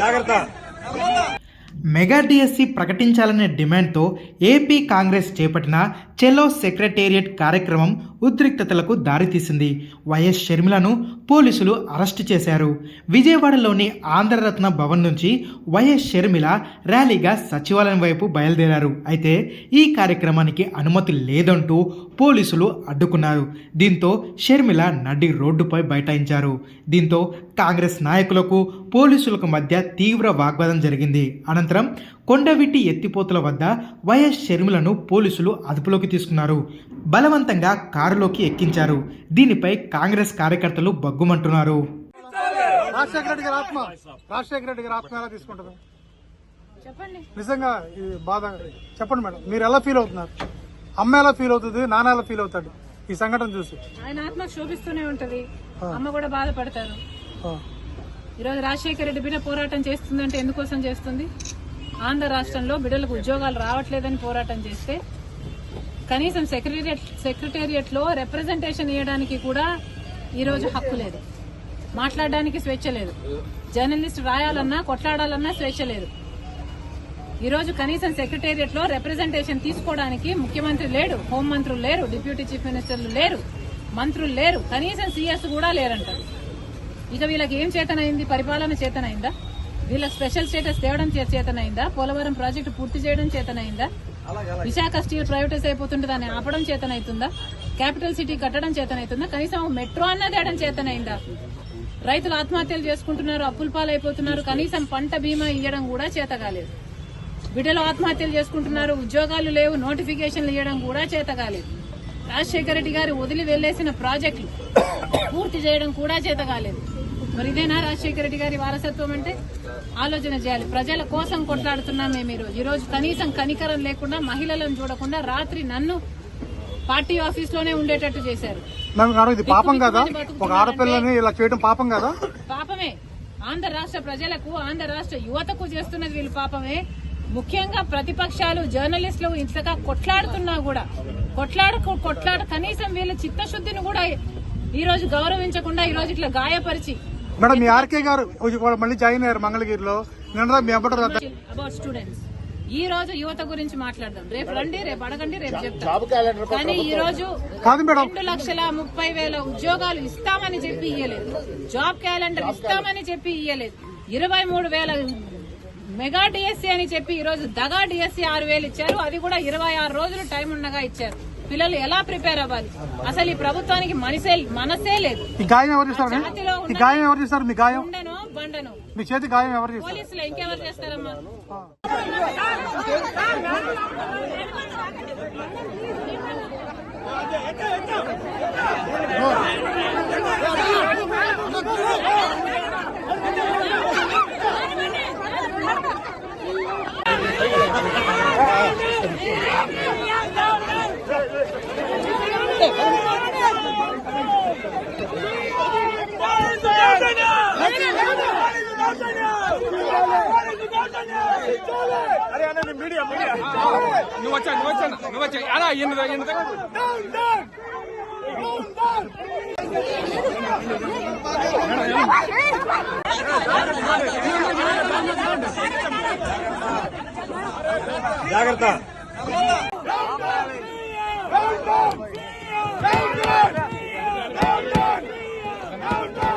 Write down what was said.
జాగ్రత్త. Mega DSC ప్రకటించాలనే డిమాండ్తో ఏపీ కాంగ్రెస్ చేపట్టిన చెలో సెక్రటేరియట్ కార్యక్రమం ఉద్రిక్తతలకు దారితీసింది వైఎస్ షర్మిలను పోలీసులు అరెస్టు చేశారు. విజయవాడలోని ఆంధ్రరత్న భవన్ నుంచి వైఎస్ షర్మిల ర్యాలీగా సచివాలయం వైపు బయలుదేరారు. అయితే ఈ కార్యక్రమానికి అనుమతి లేదంటూ పోలీసులు అడ్డుకున్నారు. దీంతో షర్మిల నడి రోడ్డుపై బైఠాయించారు. దీంతో కాంగ్రెస్ నాయకులకు పోలీసులకు మధ్య తీవ్ర వాగ్వాదం జరిగింది. అనంతరం కొండవిట్టి ఎత్తిపోతుల వద్ద వైఎస్ షర్మిలను పోలీసులు అదుపులోకి తీసుకున్నారు. బలవంతంగా కారులోకి ఎక్కించారు. దీనిపై కాంగ్రెస్ కార్యకర్తలు బగ్గుమంటున్నారు. రాజశేఖర రెడ్డి గారి ఆత్మ. రాజశేఖర రెడ్డి గారి ఆత్మ ఎలా తీసుకుంటుంది? చెప్పండి. నిజంగా బాధ చెప్పండి మేడం. మీరు ఎలా ఫీల్ అవుతున్నారు? అమ్మ ఎలా ఫీల్ అవుతుంది? నాన్న ఎలా ఫీల్ అవుతాడు? ఈ సంఘటన చూసి. ఆయన ఆత్మ శోభిస్తూనే ఉంటది. అమ్మ కూడా బాధపడతారు. ఈరోజు రాజశేఖర రెడ్డి బిడ్డ పోరాటం చేస్తుందంటే ఎందుకోసం చేస్తుంది? ఆంధ్ర రాష్ట్రంలో బిడ్డలకు ఉద్యోగాలు రావట్లేదని పోరాటం చేస్తే కనీసం సెక్రటరియట్ సెక్రటేరియట్లో రిప్రజెంటేషన్ ఇవ్వడానికి కూడా ఈ రోజు హక్కు లేదు. మాట్లాడడానికి స్వేచ్ఛ లేదు. జర్నలిస్ట్ రాయాలన్నా కొట్లాడాలన్నా స్వేచ్ఛ లేదు. ఈ రోజు కనీసం సెక్రటేరియట్లో రిప్రజెంటేషన్ తీసుకోవడానికి ముఖ్యమంత్రి లేడు హోంమంత్రులు లేరు డిప్యూటీ చీఫ్ మినిస్టర్లు లేరు మంత్రులు లేరు కనీసం సీఎస్ కూడా లేరంటారు. ఇక వీళ్ళకి ఏం చేతనైంది? పరిపాలన చేతనైందా? వీళ్ళ స్పెషల్ స్టేటస్ తేవడం చేతనైందా? పోలవరం ప్రాజెక్టు పూర్తి చేయడం చేతనైందా? విశాఖ స్టీల్ ప్రైవేటైజ్ అయిపోతుంటే దాన్ని ఆపడం చేతనైతుందా? క్యాపిటల్ సిటీ కట్టడం చేతనైతుందా? కనీసం మెట్రో అన్న తేయడం చేతనైందా? రైతులు ఆత్మహత్యలు చేసుకుంటున్నారు అప్పుల పాలైపోతున్నారు కనీసం పంట బీమా ఇవ్వడం కూడా చేత కాలేదు బిడ్డలు ఆత్మహత్యలు చేసుకుంటున్నారు ఉద్యోగాలు లేవు నోటిఫికేషన్లు ఇవ్వడం కూడా చేత కాలేదు రాజశేఖర రెడ్డి గారు వదిలి వెళ్ళేసిన ప్రాజెక్టులు పూర్తి చేయడం కూడా చేత కాలేదు మరి ఇదేనా రాజశేఖర రెడ్డి గారి వారసత్వం అంటే? ఆలోచన చేయాలి. ప్రజల కోసం కొట్లాడుతున్నాం మేము ఈరోజు. ఈ రోజు కనీసం కనికరం లేకుండా మహిళలను చూడకుండా రాత్రి నన్ను పార్టీ ఆఫీస్లోనే ఉండేటట్టు చేశారు. ఇది పాపం కదా? ఒక ఆడపిల్లని ఇలా చేయడం పాపం కదా? పాపమే. ఆంధ్ర రాష్ట్ర ప్రజలకు ఆంధ్ర రాష్ట్ర యువతకు చేస్తున్నది వీళ్ళు పాపమే. ముఖ్యంగా ప్రతిపక్షాలు జర్నలిస్టులు ఇంతగా కొట్లాడుతున్నా కూడా కొట్లాడు కొట్లాడ కనీసం వీళ్ళ చిత్తశుద్ధిని కూడా ఈ రోజు గౌరవించకుండా ఈ రోజు ఇట్లా గాయపరిచి మేడం మీ ఆర్కే గారు మళ్ళీ జాయిన్ అయ్యారు మంగళగిరిలో. నిన్న మీ అబ్బట అబౌట్ స్టూడెంట్స్ ఈ రోజు యువత గురించి మాట్లాడదాం. రేపు రండి రేపు అడగండి రేపు చెప్తాం. కానీ ఈ రోజు రెండు లక్షల ముప్పై వేల ఉద్యోగాలు ఇస్తామని చెప్పి ఇయ్యలేదు. జాబ్ క్యాలెండర్ ఇస్తామని చెప్పి ఇయ్యలేదు. ఇరవై మూడు వేల మెగా డిఎస్సీ అని చెప్పి ఈ రోజు దగా డిఎస్సీ ఆరు వేలు ఇచ్చారు. అది కూడా ఇరవై ఆరు రోజులు టైం ఉండగా ఇచ్చారు. పిల్లలు ఎలా ప్రిపేర్ అవ్వాలి? అసలు ఈ ప్రభుత్వానికి మనసే మనసే లేదు. ఈ గాయం ఎవరు చేస్తారు? గాయం ఎవరు చేస్తారు? మీ గాయం? ఉండను బండను? మీ చేతి గాయం ఎవరు చేస్తారు? పోలీసులు ఇంకెవరు చేస్తారమ్మా? అరే అన్న నీ మీడియా మీడియా. నువ్వు వచ్చా నువ్వు వచ్చా నువ్వు వచ్చా. అలా ఎన్ని ఎన్ని జాగ్రత్త. Thank you.